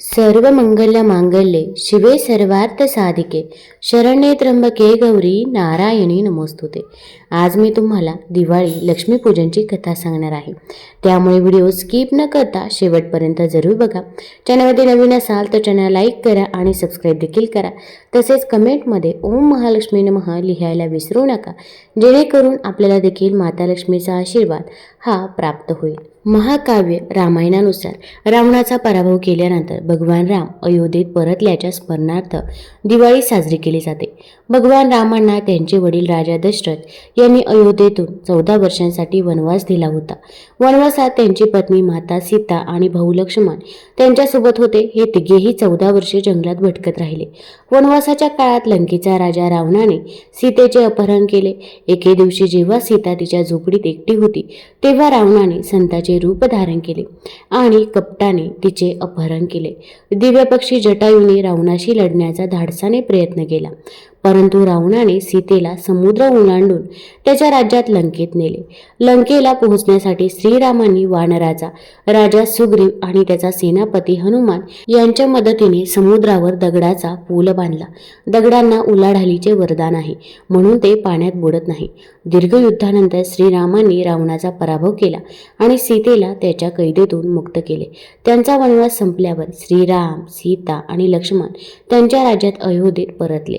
सर्व मंगल्य मांगल्ये शिवे सर्वार्थ साधिके शरण्ये त्र्यंबके गौरी नारायणी नमोस्तुते. आज मी तुम्हाला दिवाळी लक्ष्मीपूजनची कथा सांगणार आहे. त्यामुळे व्हिडिओ स्किप न करता शेवटपर्यंत जरूर बघा. चॅनलमध्ये नवीन असाल तर चॅनल लाईक करा आणि सबस्क्राईब देखील करा. तसेच कमेंटमध्ये ओम महालक्ष्मी नमः लिहायला विसरू नका. जेणेकरून आपल्याला देखील माता लक्ष्मीचा आशीर्वाद हा प्राप्त होईल. महाकाव्य रामायणानुसार रावणाचा पराभव केल्यानंतर भगवान राम अयोध्येत परतल्याच्या स्मरणार्थ दिवाळी साजरी केली जाते. भगवान रामांना त्यांचे वडील राजा दशरथ यांनी अयोध्येतून चौदा वर्षांसाठी वनवास दिला होता. वनवासात त्यांची पत्नी माता सीता आणि भाऊ लक्ष्मण त्यांच्यासोबत होते. हे तिघेही चौदा वर्षे जंगलात भटकत राहिले. वनवासाच्या काळात लंकेचा राजा रावणाने सीतेचे अपहरण केले. एके दिवशी जेव्हा सीता तिच्या झोपडीत एकटी होती तेव्हा रावणाने संताचे रूप धारण केले आणि कपटाने तिचे अपहरण केले. दिव्य पक्षी जटायूने रावणाशी लढण्याचा धाडसाने प्रयत्न केला. परंतु रावणाने सीतेला समुद्र ओलांडून त्याच्या राज्यात लंकेत नेले. लंकेला पोहोचण्यासाठी श्रीरामांनी वानराचा राजा सुग्रीव आणि त्याचा सेनापती हनुमान यांच्या मदतीने समुद्रावर दगडाचा पूल बांधला. दगडांना उलाढालीचे वरदान आहे म्हणून ते पाण्यात बुडत नाही. दीर्घ युद्धानंतर श्रीरामांनी रावणाचा पराभव केला आणि सीतेला त्याच्या कैदेतून मुक्त केले. त्यांचा वनवास संपल्यावर श्रीराम सीता आणि लक्ष्मण त्यांच्या राज्यात अयोध्येत परतले.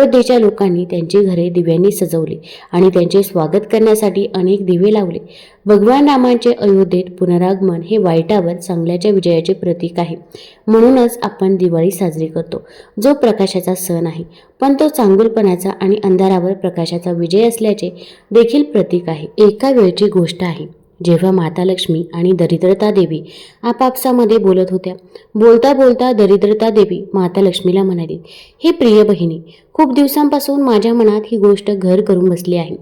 अयोध्येच्या लोकांनी त्यांची घरे दिव्यांनी सजवली आणि त्यांचे स्वागत करण्यासाठी अनेक दिवे लावले. भगवान रामांचे अयोध्येत पुनरागमन हे वाईटावर चांगल्याच्या विजयाचे प्रतीक आहे. म्हणूनच आपण दिवाळी साजरी करतो. जो प्रकाशाचा सण आहे पण तो चांगुलपणाचा आणि अंधारावर प्रकाशाचा विजय असल्याचे देखील प्रतीक आहे. एका वेळची गोष्ट आहे. जेव्हा माता लक्ष्मी आणि दरिद्रता देवी आपापसामध्ये बोलत होत्या. बोलता बोलता दरिद्रता देवी माता लक्ष्मीला म्हणाली हे प्रिय बहिणी खूप दिवसांपासून माझ्या मनात ही गोष्ट घर करून बसली आहे.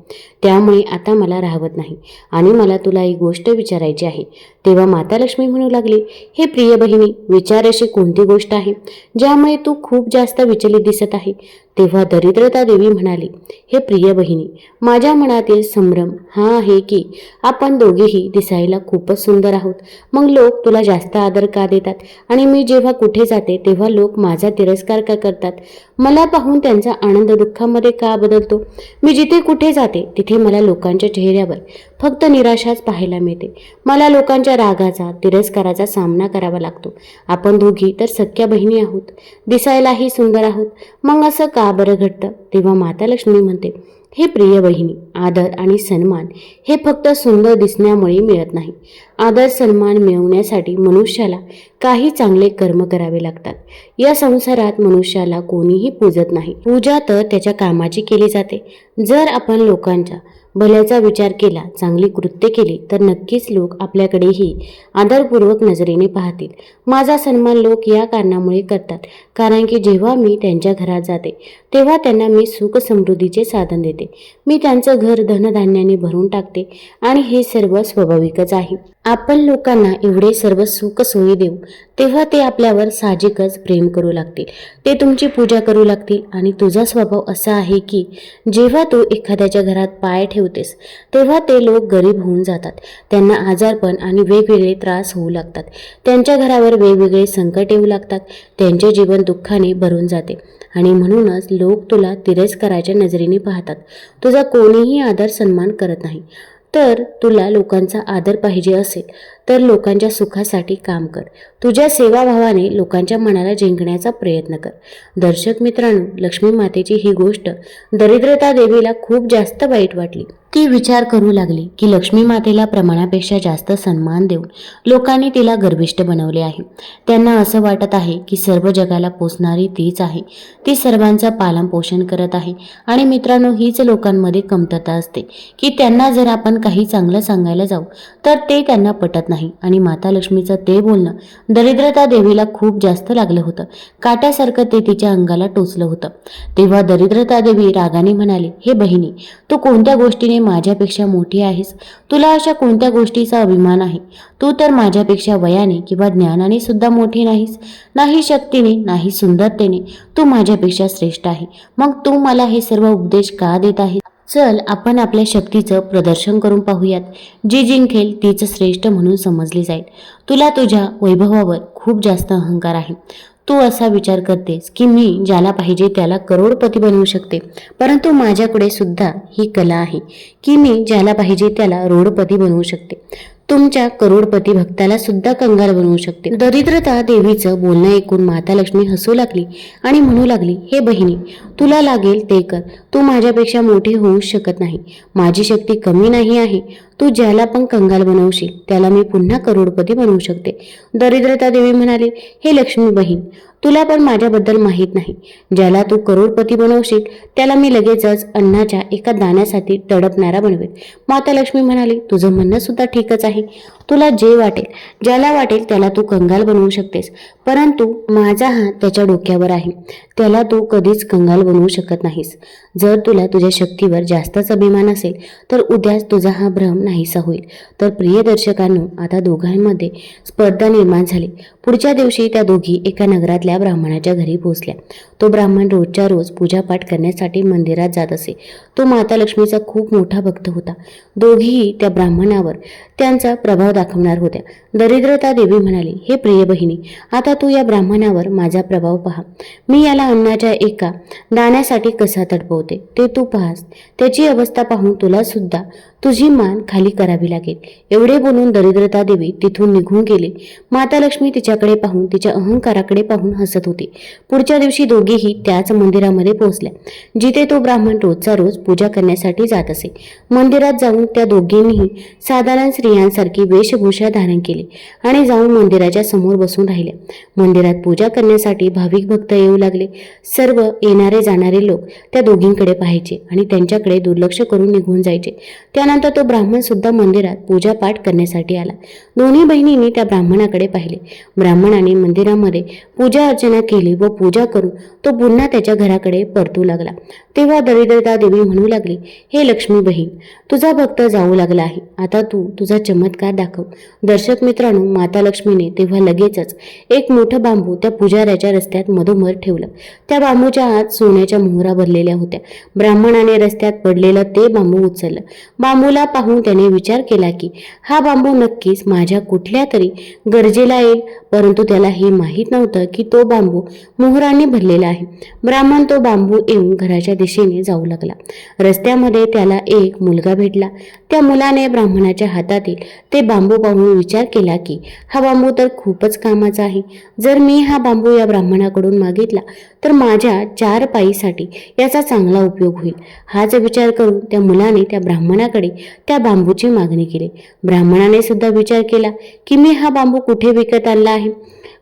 त्यामुळे आता मला राहवत नाही आणि मला तुला एक गोष्ट विचारायची आहे. तेव्हा माता लक्ष्मी म्हणू लागली हे प्रिय बहिणी विचार अशी कोणती गोष्ट आहे ज्यामुळे तू खूप जास्त विचलित दिसत आहे? तेव्हा दरिद्रता देवी म्हणाली हे प्रिय बहिणी माझ्या मनातील संभ्रम हा आहे की आपण दोघेही दिसायला खूपच सुंदर आहोत. मग लोक तुला जास्त आदर का देतात? आणि मी जेव्हा कुठे जाते तेव्हा लोक माझा तिरस्कार का करतात? मला पाहून त्यांचा आनंद दुःखामध्ये का बदलतो? मी जिथे कुठे जाते तिथे मला लोकांच्या चेहऱ्यावर फक्त निराशाच पाहायला मिळते. मला लोकांच्या रागाचा तिरस्काराचा सामना करावा लागतो. आपण दोघी तर सख्या बहिणी आहोत. दिसायलाही सुंदर आहोत. मग असं का बरं घडतं? तेव्हा माता लक्ष्मी म्हणते हे प्रिय बहिणी आदर आणि सन्मान हे फक्त सुंदर दिसण्यामुळे मिळत नाही. आदर सन्मान मिळवण्यासाठी मनुष्याला काही चांगले कर्म करावे लागतात. या संसारात मनुष्याला कोणीही पूजत नाही. पूजा तर त्याच्या कामाची केली जाते. जर आपण लोकांच्या भल्याचा विचार केला चांगली कृत्य केली तर नक्कीच लोक आपल्याकडेही आदरपूर्वक नजरेने पाहतील. माझा सन्मान लोक या कारणामुळे करतात. कारण की जेव्हा मी त्यांच्या घरात जाते तेव्हा त्यांना मी सुख समृद्धीचे साधन देते. मी त्यांचं घर धनधान्याने भरून टाकते आणि हे सर्व स्वाभाविकच आहे. आपण लोकांना एवढे सर्व सुख सोयी देऊ तेव्हा ते आपल्यावर साहजिकच प्रेम करू लागतील. ते तुमची पूजा करू लागतील आणि तुझा स्वभाव असा आहे की जेव्हा तू एखाद्याच्या घरात पाय ठेवतेस तेव्हा ते लोक गरीब होऊन जातात. त्यांना आजारपण आणि वेगवेगळे त्रास होऊ लागतात. त्यांच्या घरावर वेगवेगळे संकट येऊ लागतात. त्यांचे जीवन दुःखाने भरून जाते. आणि म्हणूनच लोक तुला तिरस्काराच्या नजरेने पाहतात. तुझा कोणीही आदर सन्मान करत नाही. तर तुला लोकांचा आदर पाहिजे असेल. तर लोकांच्या सुखासाठी काम कर. तुझ्या सेवाभावाने लोकांच्या मनाला जिंकण्याचा प्रयत्न कर. दर्शक मित्रांनो लक्ष्मी मातेची ही गोष्ट दरिद्रता देवीला खूप जास्त वाईट वाटली. ती विचार करू लागली की लक्ष्मी मातेला प्रमाणापेक्षा जास्त सन्मान देऊन लोकांनी तिला गर्भिष्ट बनवले आहे. त्यांना असं वाटत आहे की सर्व जगाला पोचणारी तीच आहे. ती सर्वांचं पालनपोषण करत आहे. आणि मित्रांनो हीच लोकांमध्ये कमतरता असते की त्यांना जर आपण काही चांगलं सांगायला जाऊ तर ते त्यांना पटत नाही. आणि माता लक्ष्मीचं ते बोलणं दरिद्रता देवीला खूप जास्त लागलं होतं. काट्यासारखं ते तिच्या अंगाला टोचलं होतं. तेव्हा दरिद्रता देवी रागाने म्हणाली हे बहिणी तू कोणत्या गोष्टीने माझ्यापेक्षा मोठी आहेस? तुला अशा कोणत्या गोष्टीचा अभिमान आहे? तू तर माझ्यापेक्षा वयाने किंवा ज्ञानाने सुद्धा मोठी नाहीस. नाही शक्तीने नाही सुंदरतेने तू माझ्यापेक्षा श्रेष्ठ आहे. मग तू मला हे सर्व उपदेश का देत आहे चल आपण आपल्या शक्तीचं प्रदर्शन करून पाहूयात. जी जिंकेल तीच श्रेष्ठ म्हणून समजली जाईल. तुला तुझ्या वैभवावर खूप जास्त अहंकार आहे. तू असा विचार करतेस की मी ज्याला पाहिजे त्याला करोडपती बनवू शकते. परंतु माझ्याकडे सुद्धा ही कला आहे की मी ज्याला पाहिजे त्याला रोडपती बनवू शकते. तुमच्या करोडपती भक्ताला सुद्धा कंगाल बनवू शकते. दरिद्रता देवीचं बोलणं ऐकून माता लक्ष्मी हसू लागली आणि म्हणू लागली हे बहिणी तुला लागेल ते कर. तू माझ्यापेक्षा मोठी होऊ शकत नाही. माझी शक्ती कमी नाही आहे. तू ज्याला पण कंगाल बनवशील त्याला मी पुन्हा करोडपती बनवू शकते. दरिद्रता देवी म्हणाली हे लक्ष्मी बहीण तुला पण माझ्याबद्दल माहीत नाही. ज्याला तू करोडपती बनवशील त्याला मी लगेचच अन्नाच्या एका दाण्यासाठी तडपणारा बनवेल माता लक्ष्मी म्हणाली तुझं म्हणणं सुद्धा ठीकच आहे. तुला जे वाटेल ज्याला वाटेल त्याला तू कंगाल बनवू शकतेस. परंतु माझा हात त्याच्या डोक्यावर आहे. त्याला तू कधीच कंगाल बनवू शकत नाहीस. जर तुला तुझ्या शक्तीवर जास्तच अभिमान असेल तर उद्याच तुझा हा भ्रम नाहीसा होईल. तर प्रिय दर्शकांनो आता दोघांमध्ये स्पर्धा निर्माण झाली. पुढच्या दिवशी त्या दोघी एका नगरातल्या ब्राह्मणाच्या घरी पोहोचल्या. तो ब्राह्मण रोजच्या रोज पूजापाठ करण्यासाठी मंदिरात जात असे. तो माता लक्ष्मीचा खूप मोठा भक्त होता. दोघीही त्या ब्राह्मणावर त्यांचा प्रभाव दाखवणार होत्या. दरिद्रता देवी म्हणाली हे प्रिय बहिणी आता तू या ब्राह्मणावर माझा प्रभाव पहा. मी याला अन्नाच्या एका दाण्यासाठी कसा तडपवते? ते तू पाहास. त्याची अवस्था पाहून तुला सुद्धा तुझी मान खाली करावी लागेल. एवढे बोलून दरिद्रता देवी तिथून निघून गेले. माता लक्ष्मी तिच्याकडे पाहून तिच्या अहंकाराकडे पाहून हसत होती. पुढच्या दिवशी दोघेही त्याच मंदिरामध्ये पोहोचल्या जिथे तो ब्राह्मण रोजचा रोज पूजा करण्यासाठी जात असे. मंदिरात जाऊन त्या दोघींनीही साधारण स्त्रियांसारखी वेशभूषा धारण केली आणि जाऊन मंदिराच्या समोर बसून राहिल्या मंदिरात पूजा करण्यासाठी भाविक भक्त येऊ लागले. सर्व येणारे जाणारे लोक त्या दोघींकडे पाहायचे आणि त्यांच्याकडे दुर्लक्ष करून निघून जायचे. त्यानंतर तो ब्राह्मण सुद्धा मंदिरात पूजापाठ करण्यासाठी आला. दोन्ही बहिणींनी त्या ब्राह्मणाकडे पाहिले. ब्राह्मणाने मंदिरामध्ये पूजा अर्चना केली व पूजा करून तो पुन्हा त्याच्या घराकडे परतू लागला. तेव्हा दरिद्रता देवी म्हणू लागली हे लक्ष्मी बहीण तुझा भक्त जाऊ लागला आहे. आता तू तु, तुझा चमत्कार दाखव. दर्शक मित्रांनो माता लक्ष्मीने तेव्हा लगेचच एक मोठं बांबू त्या पुजाऱ्याच्या रस्त्यात मधोमध ठेवलं. त्या बांबूच्या आत सोन्याच्या मोहरा भरलेल्या होत्या. ब्राह्मणाने रस्त्यात पडलेलं ते बांबू उचललं. बांबू बांबूला पाहून त्याने विचार केला की हा बांबू नक्कीच माझ्या कुठल्या तरी गरजेला येईल. परंतु त्याला हे माहीत नव्हतं की तो बांबू मोहराने भरलेला आहे. ब्राह्मण तो बांबू येऊन घराच्या दिशेने जाऊ लागला. रस्त्यामध्ये त्याला एक मुलगा भेटला. त्या मुलाने ब्राह्मणाच्या हातातील ते बांबू पाहून विचार केला की हा बांबू तर खूपच कामाचा आहे. जर मी हा बांबू या ब्राह्मणाकडून मागितला तर माझ्या चार पायीसाठी याचा चांगला उपयोग होईल. हाच विचार करून त्या मुलाने त्या ब्राह्मणाकडे त्या बांबूची मागणी केली. ब्राह्मणाने सुद्धा विचार केला की मी हा बांबू कुठे विकत आणला आहे?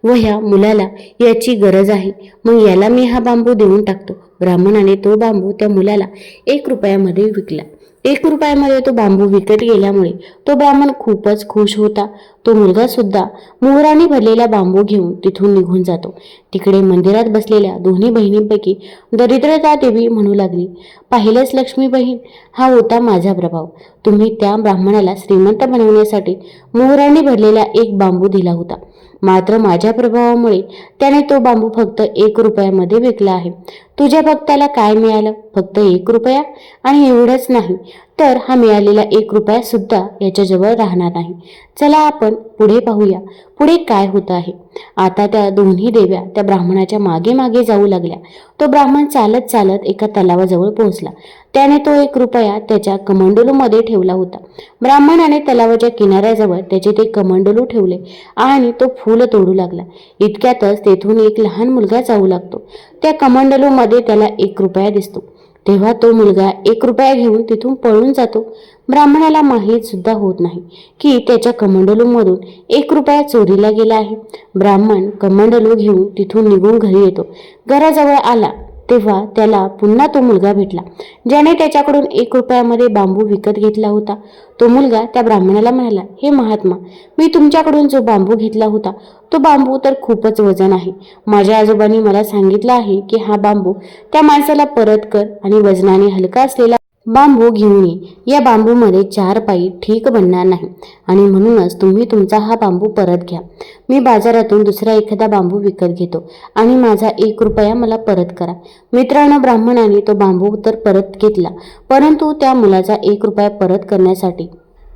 व ह्या मुलाला याची गरज आहे. मग याला मी हा बांबू देऊन टाकतो. ब्राह्मणाने तो बांबू त्या मुलाला एक रुपयामध्ये विकला. एक रुपयामध्ये तो बांबू विकत गेल्यामुळे तो ब्राह्मण खूपच खुश होता. तो मुलगा सुद्धा मोहराने भरलेला बांबू घेऊन तिथून निघून जातो. तिकडे मंदिरात बसलेल्या दोन्ही बहिणींपैकी दरिद्रता देवी म्हणू लागली. पाहिलंच लक्ष्मी बहीण हा होता माझा प्रभाव. तुम्ही त्या ब्राह्मणाला श्रीमंत बनवण्यासाठी मोहराने भरलेला एक बांबू दिला होता. मात्र माझ्या प्रभावामुळे त्याने तो बांबू फक्त एक रुपयामध्ये विकला आहे. तुझ्या भक्ताला काय मिळालं? फक्त एक रुपया? आणि एवढंच नाही. तर हा मिळालेला एक रुपया सुद्धा याच्याजवळ राहणार नाही. चला आपण पुढे पाहूया. पुढे काय होत आहे? आता त्या दोन्ही देव्या त्या ब्राह्मणाच्या मागे मागे जाऊ लागल्या. तो ब्राह्मण चालत चालत एका तलावाजवळ पोहोचला. त्याने तो एक रुपया त्याच्या कमंडलूमध्ये ठेवला होता. ब्राह्मणाने तलावाच्या किनाऱ्याजवळ त्याचे ते कमंडलू ठेवले आणि तो फुल तोडू लागला. इतक्यातच तेथून एक लहान मुलगा जाऊ लागतो. त्या कमंडलूमध्ये त्याला एक रुपया दिसतो. तेव्हा तो मुलगा एक रुपया घेऊन तिथून पळून जातो. ब्राह्मणाला माहीत सुद्धा होत नाही की त्याच्या कमंडलूमधून एक रुपया चोरीला गेला आहे. ब्राह्मण कमंडलू घेऊन तिथून निघून घरी येतो. घराजवळ आला. तेव्हा त्याला पुन्हा तो मुलगा भेटला ज्याने त्याच्याकडून एक रुपयामध्ये बांबू विकत घेतला होता. तो मुलगा त्या ब्राह्मणाला म्हणाला हे महात्मा मी तुमच्याकडून जो बांबू घेतला होता तो बांबू तर खूपच वजन आहे. माझ्या आजोबांनी मला सांगितलं आहे की हा बांबू त्या माणसाला परत कर आणि वजनाने हलका असलेला बांबू घेऊन ये या बांबूमध्ये चार पायी ठीक बनणार नाही. आणि म्हणूनच तुम्ही तुमचा हा बांबू परत घ्या. मी बाजारातून दुसरा एखादा बांबू विकत घेतो. आणि माझा एक रुपया मला परत करा. मित्रांनो ब्राह्मणाने तो बांबू तर परत घेतला. परंतु त्या मुलाचा एक रुपया परत करण्यासाठी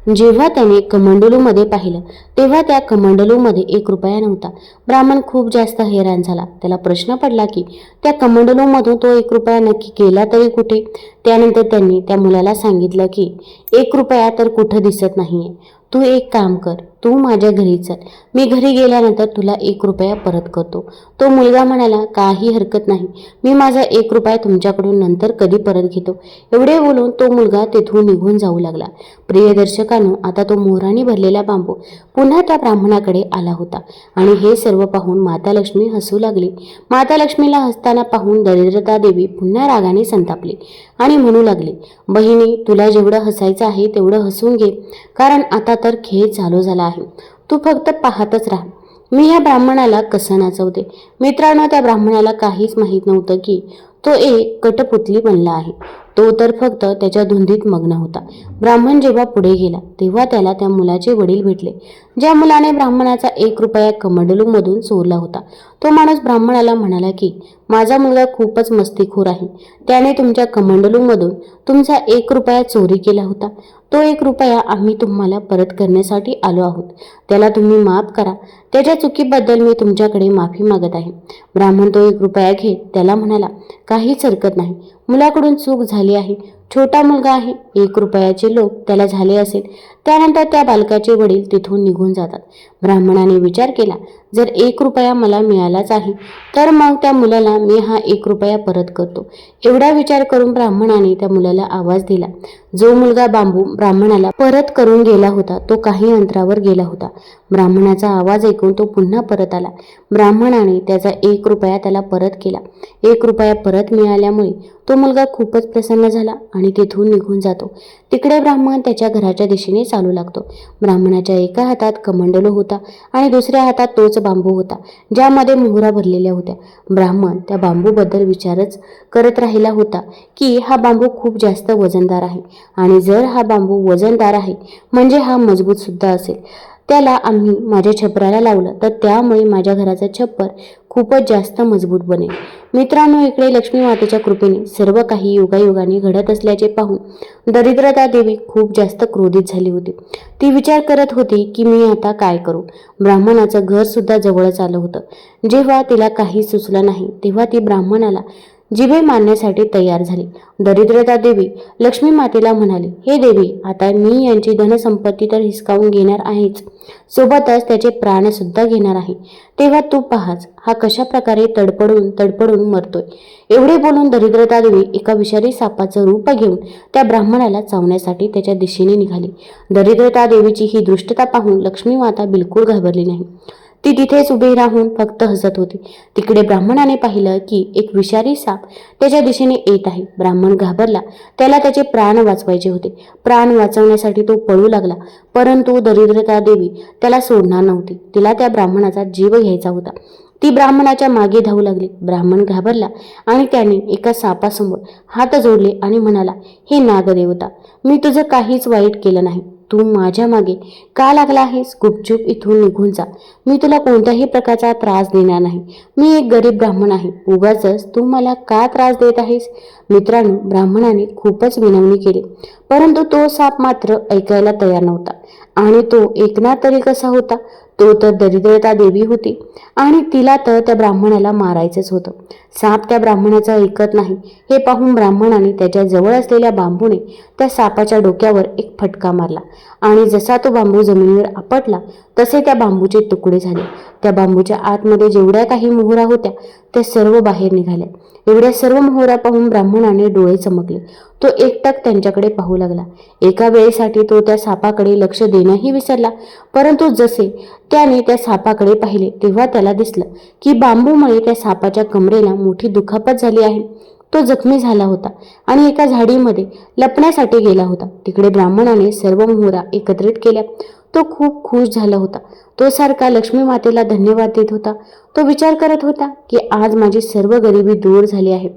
जेव्हा त्याने कमंडलूमध्ये पाहिलं तेव्हा त्या कमंडलूमध्ये एक रुपया नव्हता. ब्राह्मण खूप जास्त हैराण झाला. त्याला प्रश्न पडला की त्या कमंडलूमधून तो एक रुपया नक्की गेला तरी कुठे? त्यानंतर त्यांनी त्या मुलाला सांगितलं की एक रुपया तर कुठं दिसत नाहीये. तू एक काम कर तू माझ्या घरी चल. मी घरी गेल्यानंतर तुला एक रुपया परत करतो. तो मुलगा म्हणाला काही हरकत नाही. मी माझा एक रुपया तुमच्याकडून नंतर कधी परत घेतो? एवढे बोलून तो मुलगा तेथून निघून जाऊ लागला. प्रिय दर्शकांनो आता तो मोहराने भरलेला बांबू पुन्हा त्या ब्राह्मणाकडे आला होता आणि हे सर्व पाहून माता लक्ष्मी हसू लागली. माता लक्ष्मीला हसताना पाहून दरिद्रता देवी पुन्हा रागाने संतापली आणि म्हणू लागली बहिणी तुला जेवढं हसायचं आहे तेवढं हसून घे. कारण आता तर खेळ चालू झाला आहे तू फक्त पाहतच राहा. मी ह्या ब्राह्मणाला कसं नाचवते? मित्रांनो त्या ब्राह्मणाला काहीच माहीत नव्हतं की तो एक कटपुतली बनला आहे. तो तर फक्त त्याच्या धुंदीत मग्न होता. ब्राह्मण जेव्हा पुढे गेला तेव्हा त्याला त्या मुलाचे वडील भेटले. ज्या मुलाने ब्राह्मणाचा एक रुपया कमंडलूमधून चोरला होता तो माणूस ब्राह्मणाला म्हणाला की माझा मुलगा खूपच मस्तीखोर आहे. त्याने तुमच्या कमंडलूमधून तुमचा एक रुपया चोरी केला होता. तो एक रुपया आम्ही तुम्हाला परत करण्यासाठी आलो आहोत. त्याला तुम्ही माफ करा. त्याच्या चुकीबद्दल मी तुमच्याकडे माफी मागत आहे. ब्राह्मण तो एक रुपया घेत त्याला म्हणाला काहीच हरकत नाही. मुलाकडून चूक झाली आहे. छोटा मुलगा आहे. एक रुपयाचे लोक त्याला झाले असेल. त्यानंतर त्या बालकाचे वडील तिथून निघून जातात. ब्राह्मणाने विचार केला जर एक रुपया मला मिळालाच आहे तर मग त्या मुलाला मी हा एक रुपया परत करतो. एवढा विचार करून ब्राह्मणाने त्या मुलाला आवाज दिला. जो मुलगा बांबू ब्राह्मणाला परत करून गेला होता तो काही अंतरावर गेला होता. ब्राह्मणाचा आवाज ऐकून तो पुन्हा परत आला. ब्राह्मणाने त्याचा एक रुपया त्याला परत केला. एक रुपया परत मिळाल्यामुळे तो मुलगा खूपच प्रसन्न झाला आणि तिथून निघून जातो. तिकडे ब्राह्मण त्याच्या घराच्या दिशेने चालू लागतो. ब्राह्मणाच्या एका हातात कमंडलू होता आणि दुसऱ्या हातात तोच बांबू होता ज्यामध्ये मोहरा भरलेल्या होत्या. ब्राह्मण त्या बांबूबद्दल विचारच करत राहिला होता की हा बांबू खूप जास्त वजनदार आहे आणि जर हा बांबू वजनदार आहे म्हणजे हा मजबूत सुद्धा असेल. त्याला आम्ही माझ्या छपराला लावलं. तर त्यामुळे माझ्या घराचं छप्पर खूपच जास्त मजबूत बनेल. मित्रांनो इकडे लक्ष्मी मातेच्या कृपेने सर्व काही योगायोगाने घडत असल्याचे पाहून दरिद्रता देवी खूप जास्त क्रोधित झाली होती. ती विचार करत होती की मी आता काय करू? ब्राह्मणाचं घर सुद्धा जवळच आलं होतं. जेव्हा तिला काही सुचलं नाही तेव्हा ती ब्राह्मणाला जिभे मारण्यासाठी तयार झाली. दरिद्रता देवी लक्ष्मी मातेला म्हणाली हे देवी आता मी यांची धनसंपत्ती तर हिसकावून घेणार आहेच. सोबतच त्याचे प्राण सुद्धा घेणार आहे. तेव्हा तू पाहाच हा कशा प्रकारे तडपडून तडपडून मरतोय एवढे बोलून दरिद्रता देवी एका विषारी सापाचं रूप घेऊन त्या ब्राह्मणाला चावण्यासाठी त्याच्या दिशेने निघाली. दरिद्रता देवीची ही दृष्टता पाहून लक्ष्मी माता बिलकुल घाबरली नाही. ती तिथेच उभी राहून फक्त हसत होती. तिकडे ब्राह्मणाने पाहिलं की एक विषारी साप त्याच्या दिशेने येत आहे. ब्राह्मण घाबरला. त्याला त्याचे प्राण वाचवायचे होते. प्राण वाचवण्यासाठी तो पळू लागला. परंतु दरिद्रता देवी त्याला सोडणार नव्हती. तिला त्या ब्राह्मणाचा जीव घ्यायचा होता. ती ब्राह्मणाच्या मागे धावू लागली. ब्राह्मण घाबरला आणि त्याने एका सापासमोर हात जोडले आणि म्हणाला हे नागदेवता मी तुझं काहीच वाईट केलं नाही. तू माझ्या मागे का लागला आहेस? गुपचूप इथून निघून जा. मी तुला कोणत्याही प्रकारचा त्रास देणार नाही. मी एक गरीब ब्राह्मण आहे. उगाच तू मला का त्रास देत आहेस? मित्रांनो ब्राह्मणाने खूपच विनवणी केली. परंतु तो साप मात्र ऐकायला तयार नव्हता. आणि तो ऐकणार तरी कसा होता? तो तर दरिद्रता देवी होती आणि तिला तर त्या ब्राह्मणाला मारायचंच होतं. साप त्या ब्राह्मणाचं ऐकत नाही. हे पाहून ब्राह्मणाने त्याच्याजवळ असलेल्या बांबूने त्या सापाच्या डोक्यावर एक फटका मारला आणि जसा तो बांबू जमिनीवर आपटला तसे त्या बांबूचे तुकडे झाले. त्या बांबूच्या आतमध्ये जेवढ्या काही मोहरा होत्या त्या सर्व बाहेर निघाल्या. एवढ्या सर्व मोहरा पाहून ब्राह्मणाने डोळे चमकले. तो एकटक त्यांच्याकडे पाहू लागला. एका वेळेसाठी तो त्या सापाकडे लक्ष देणंही विसरला परंतु जसे त्याने त्या सापाकडे पाहिले तेव्हा त्याला दिसलं की बांबूमुळे त्या सापाच्या कमरेला मोठी दुखापत झाली आहे. तो जखमी झाला होता आणि एका झाडीमध्ये लपण्यासाठी गेला होता. तिकडे ब्राह्मणाने सर्व मोहरा एकत्रित केल्या. तो खूप खुश झाला होता. तो सारखा लक्ष्मी मातेला धन्यवाद देत होता. तो विचार करत होता की आज माझी सर्व गरिबी दूर झाली आहे.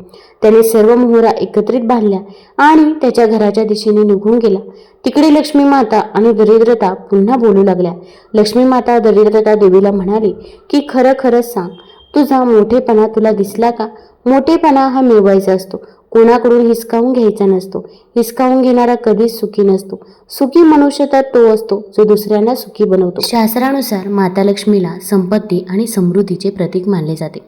त्याने सर्व मोहरा एकत्रित बांधल्या आणि त्याच्या घराच्या दिशेने निघून गेला. तिकडे लक्ष्मी माता आणि दरिद्रता पुन्हा बोलू लागल्या. लक्ष्मी माता दरिद्रता देवीला म्हणाली की खरं खरंच सांग तुझा मोठेपणा तुला दिसला का? मोठेपणा हा मिळवायचा असतो. कोणाकडून हिसकावून घ्यायचा नसतो. हिसकावून घेणारा कधीच सुखी नसतो. सुखी मनुष्य तर तो असतो जो दुसऱ्यांना सुखी बनवतो. शास्त्रानुसार माता लक्ष्मीला संपत्ती आणि समृद्धीचे प्रतीक मानले जाते.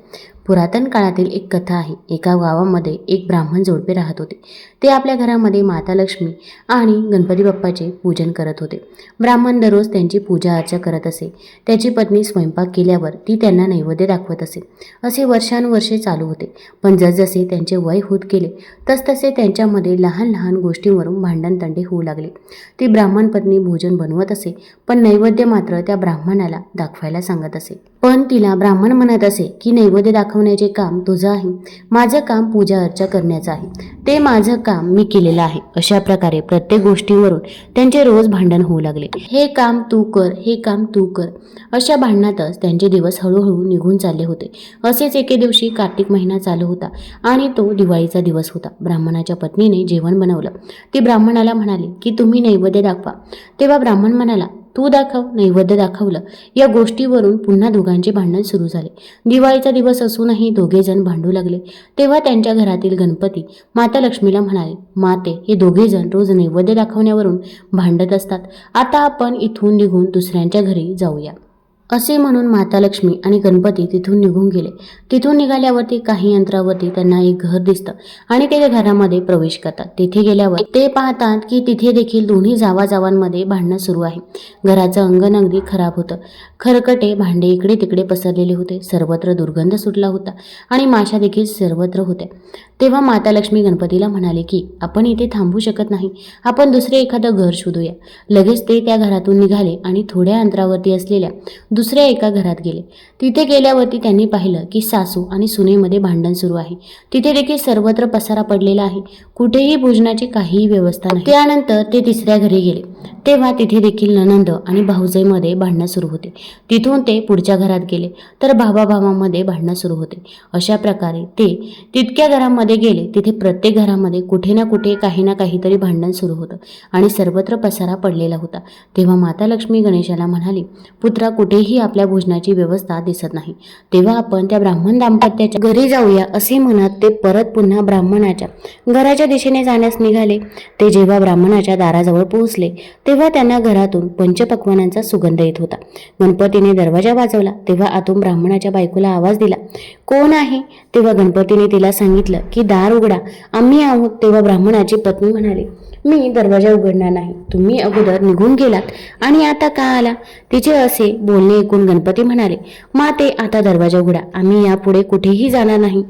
पुरातन काळातील एक कथा आहे. एका गावामध्ये एक ब्राह्मण जोडपे राहत होते. ते आपल्या घरामध्ये माता लक्ष्मी आणि गणपती बाप्पाचे पूजन करत होते. ब्राह्मण दररोज त्यांची पूजा अर्चा करत असे. त्याची पत्नी स्वयंपाक केल्यावर ती त्यांना नैवेद्य दाखवत असे. असे वर्षानुवर्षे चालू होते. पण जसजसे त्यांचे वय होत गेले तसतसे त्यांच्यामध्ये लहान लहान गोष्टींवरून भांडणतंडे होऊ लागले. ती ब्राह्मण पत्नी भोजन बनवत असे पण नैवेद्य मात्र त्या ब्राह्मणाला दाखवायला सांगत असे. पण तिला ब्राह्मण म्हणत असे की नैवेद्य दाखव दाखवण्याचे काम तुझं आहे. माझं काम पूजा अर्चा करण्याचं आहे. ते माझं काम मी केलेलं आहे. अशा प्रकारे प्रत्येक गोष्टीवरून त्यांचे रोज भांडण होऊ लागले. हे काम तू कर हे काम तू कर. अशा भांडणातच त्यांचे दिवस हळूहळू निघून चालले होते. असेच एके दिवशी कार्तिक महिना चालू होता आणि तो दिवाळीचा दिवस होता. ब्राह्मणाच्या पत्नीने जेवण बनवलं. ती ब्राह्मणाला म्हणाली की तुम्ही नैवेद्य दाखवा. तेव्हा ब्राह्मण म्हणाला तू दाखव नैवेद्य दाखवलं. या गोष्टीवरून पुन्हा दोघांचे भांडण सुरू झाले. दिवाळीचा दिवस असूनही दोघे जण भांडू लागले. तेव्हा त्यांच्या घरातील गणपती माता लक्ष्मीला म्हणाले माते हे दोघे जण रोज नैवेद्य दाखवण्यावरून भांडत असतात. आता आपण इथून निघून दुसऱ्यांच्या घरी जाऊया. असे म्हणून माता लक्ष्मी आणि गणपती तिथून निघून गेले. तिथून निघाल्यावरती काही अंतरावरती त्यांना एक घर दिसतं आणि ते घरामध्ये प्रवेश करतात. तिथे गेल्यावर ते पाहतात की तिथे देखील दोन्ही जावाजावांमध्ये भांडणं सुरू आहे. घराचं अंगण अगदी खराब होतं. खरकटे भांडे इकडे तिकडे पसरलेले होते. सर्वत्र दुर्गंध सुटला होता आणि माशा देखील सर्वत्र होत्या. तेव्हा माता लक्ष्मी गणपतीला म्हणाले की आपण इथे थांबू शकत नाही. आपण दुसरे एखादं घर शोधूया. लगेच ते त्या घरातून निघाले आणि थोड्या अंतरावरती असलेल्या दुसऱ्या एका घरात गेले. तिथे गेल्यावरती त्यांनी पाहिलं की सासू आणि सुनेमध्ये भांडण सुरू आहे. तिथे देखील सर्वत्र पसारा पडलेला आहे. कुठेही भोजनाची काहीही व्यवस्था नाही. त्यानंतर ते तिसऱ्या घरी गेले. तेव्हा तिथे देखील ननंद आणि भाऊजाईमध्ये भांडणं सुरू होते. तिथून ते पुढच्या घरात गेले. तर भावा भावामध्ये भांडणं सुरू होते. अशा प्रकारे ते तितक्या घरामध्ये गेले तिथे प्रत्येक घरामध्ये कुठे ना कुठे काही ना काहीतरी भांडण सुरू होतं आणि सर्वत्र पसारा पडलेला होता. तेव्हा माता लक्ष्मी गणेशाला म्हणाली पुत्रा कुठेही आपल्या भोजनाची व्यवस्था दिसत नाही. तेव्हा आपण त्या ब्राह्मण दाम्पत्याच्या घरी जाऊया असे म्हणत ते परत पुन्हा ब्राह्मणाच्या घराच्या दिशेने जाण्यास निघाले. ते जेव्हा ब्राह्मणाच्या दाराजवळ पोहोचले तेव्हा त्यांना घरातून पंचपक्वानांचा सुगंध येत होता. गणपतीने दरवाजा वाजवला तेव्हा आतून ब्राह्मणाच्या बायकोला आवाज दिला कोण आहे? तेव्हा गणपतीने तिला सांगितलं की दार उघडा. आम्ही आहोत तेव्हा ब्राह्मणाची पत्नी म्हणाली मी दरवाजा उघडणार नाही. तुम्ही अगोदर निघून गेलात आणि आता का आला? तिचे असे बोलणे ऐकून गणपती म्हणाले माते आता दरवाजा उघडा. आम्ही यापुढे कुठेही जाणार नाही.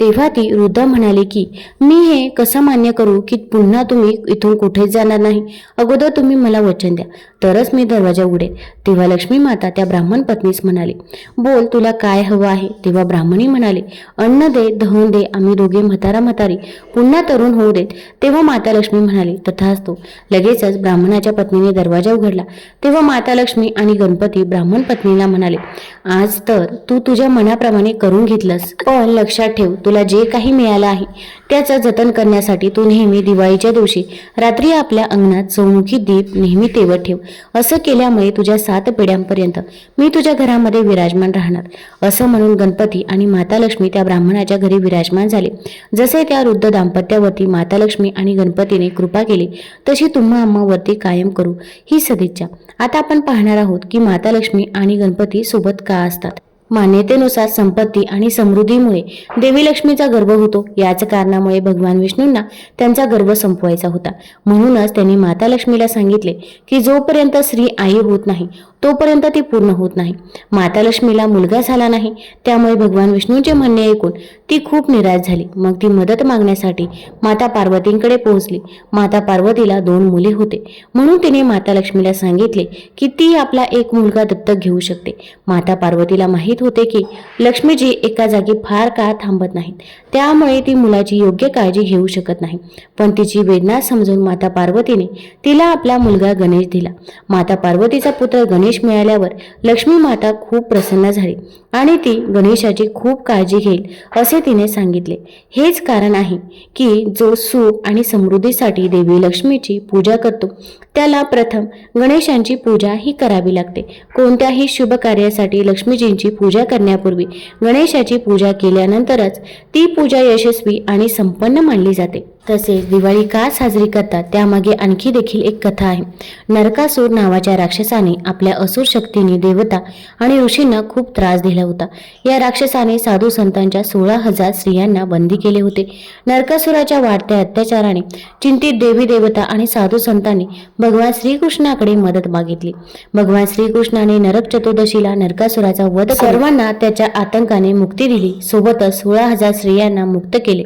तेव्हा ती वृद्धा म्हणाली की मी हे कसं मान्य करू की पुन्हा तुम्ही इथून कुठेच जाणार नाही? अगोदर तुम्ही मला वचन द्या. तरच मी दरवाजा उघडेल तेव्हा लक्ष्मी माता त्या ब्राह्मण पत्नीस म्हणाले बोल तुला काय हवं आहे? तेव्हा ब्राह्मणी म्हणाले अन्न दे दहन दे आम्ही दोघे म्हातारा म्हातारी पुन्हा तरुण होऊ देत. तेव्हा माता लक्ष्मी म्हणाली असतो लगेचच ब्राह्मणाच्या पत्नीने दरवाजा उघडला. तेव्हा माता लक्ष्मी आणि गणपती ब्राह्मण पत्नीला म्हणाले आज तर तू तुझ्या मनाप्रमाणे करून घेतलंस. पण लक्षात ठेव तुला जे काही मिळालं आहे त्याचं जतन करण्यासाठी तू नेहमी दिवाळीच्या दिवशी रात्री आपल्या अंगणात चौमुखी दीप नेहमी तेवत ठेव. असं केल्यामुळे तुझ्या सात पिढ्यांपर्यंत मी तुझ्या घरामध्ये विराजमान राहणार. असं म्हणून गणपती आणि माता लक्ष्मी त्या ब्राह्मणाच्या घरी विराजमान झाले. जसे त्या वृद्ध दाम्पत्यावरती माता लक्ष्मी आणि गणपतीने कृपा केली तशी तुम्हा अम्मावरती कायम करू. ही सदिच्छा. आता आपण पाहणार आहोत की माता लक्ष्मी आणि गणपती सोबत का असतात मान्यतेनुसार संपत्ती आणि समृद्धीमुळे देवी लक्ष्मीचा गर्भ होतो. याच कारणामुळे भगवान विष्णूंना त्यांचा गर्भ संपवायचा होता. म्हणूनच त्यांनी माता लक्ष्मीला सांगितले की जोपर्यंत स्त्री आई होत नाही तोपर्यंत ती पूर्ण होत नाही. माता लक्ष्मीला मुलगा झाला नाही त्यामुळे भगवान विष्णूंचे म्हणणे ऐकून ती खूप निराश झाली. मग ती मदत मागण्यासाठी माता पार्वतींकडे पोहोचली. माता पार्वतीला दोन मुले होते. म्हणून तिने माता लक्ष्मीला सांगितले की ती आपला एक मुलगा दत्तक घेऊ शकते. माता पार्वतीला माहीत माहीत होते की लक्ष्मीजी एका जागी फार काळ थांबत नाहीत. त्यामुळे ती मुलाची योग्य काळजी घेऊ शकत नाही. पण तिची वेदना समजून माता पार्वतीने तिला आपला मुलगा गणेश दिला. माता पार्वतीचा पुत्र गणेश मिळाल्यावर लक्ष्मी माता खूप प्रसन्न झाली. आणि ती गणेशाची खूप काळजी घेईल असे तिने सांगितले. हेच कारण आहे की जो सुख आणि समृद्धीसाठी देवी लक्ष्मीची पूजा करतो त्याला प्रथम गणेशांची पूजा ही करावी लागते. कोणत्याही शुभ कार्यासाठी लक्ष्मीजींची पूजा करण्यापूर्वी गणेशाची पूजा केल्यानंतरच ती पूजा यशस्वी आणि संपन्न मानली जाते. तसेच दिवाळी का साजरी करतात त्यामागे आणखी देखील एक कथा आहे. नरकासूर नावाच्या राक्षसाने आपल्या असुर शक्तीने देवता आणि ऋषींना खूप त्रास दिला होता. या राक्षसाने साधू संतांच्या सोळा हजार स्त्रियांना बंदी केले होते. नरकासुराच्या वाढत्या अत्याचाराने चिंतित देवी देवता आणि साधू संतांनी भगवान श्रीकृष्णाकडे मदत मागितली. भगवान श्रीकृष्णाने नरक चतुर्दशीला नरकासुराचा वध सर्वांना त्याच्या आतंकाने मुक्ती दिली. सोबतच सोळा हजार स्त्रियांना मुक्त केले.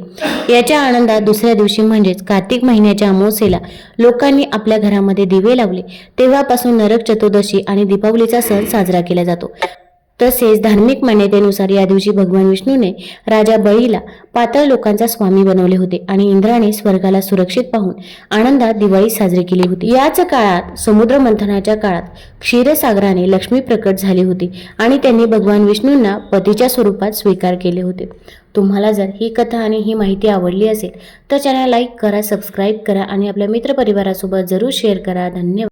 याच्या आनंदात दुसऱ्या दिवशी म्हणजेच कार्तिक महिन्याच्या अमावस्येला लोकांनी आपल्या घरामध्ये दिवे लावले. तेव्हापासून नरक चतुर्दशी आणि दीपावलीचा सण साजरा केला जातो. तसेच धार्मिक मान्यतेनुसार या दिवशी भगवान विष्णूने राजा बळीला पातळ लोकांचा स्वामी बनवले होते आणि इंद्राने स्वर्गाला सुरक्षित पाहून आनंदात दिवाळी साजरी केली होती. याच काळात समुद्र मंथनाच्या काळात क्षीरसागराने लक्ष्मी प्रकट झाली होती आणि त्यांनी भगवान विष्णूंना पतीच्या स्वरूपात स्वीकार केले होते. तुम्हाला जर ही कथा आणि ही माहिती आवडली असेल तर चॅनल लाईक करा सबस्क्राईब करा आणि आपल्या मित्रपरिवारासोबत जरूर शेअर करा. धन्यवाद.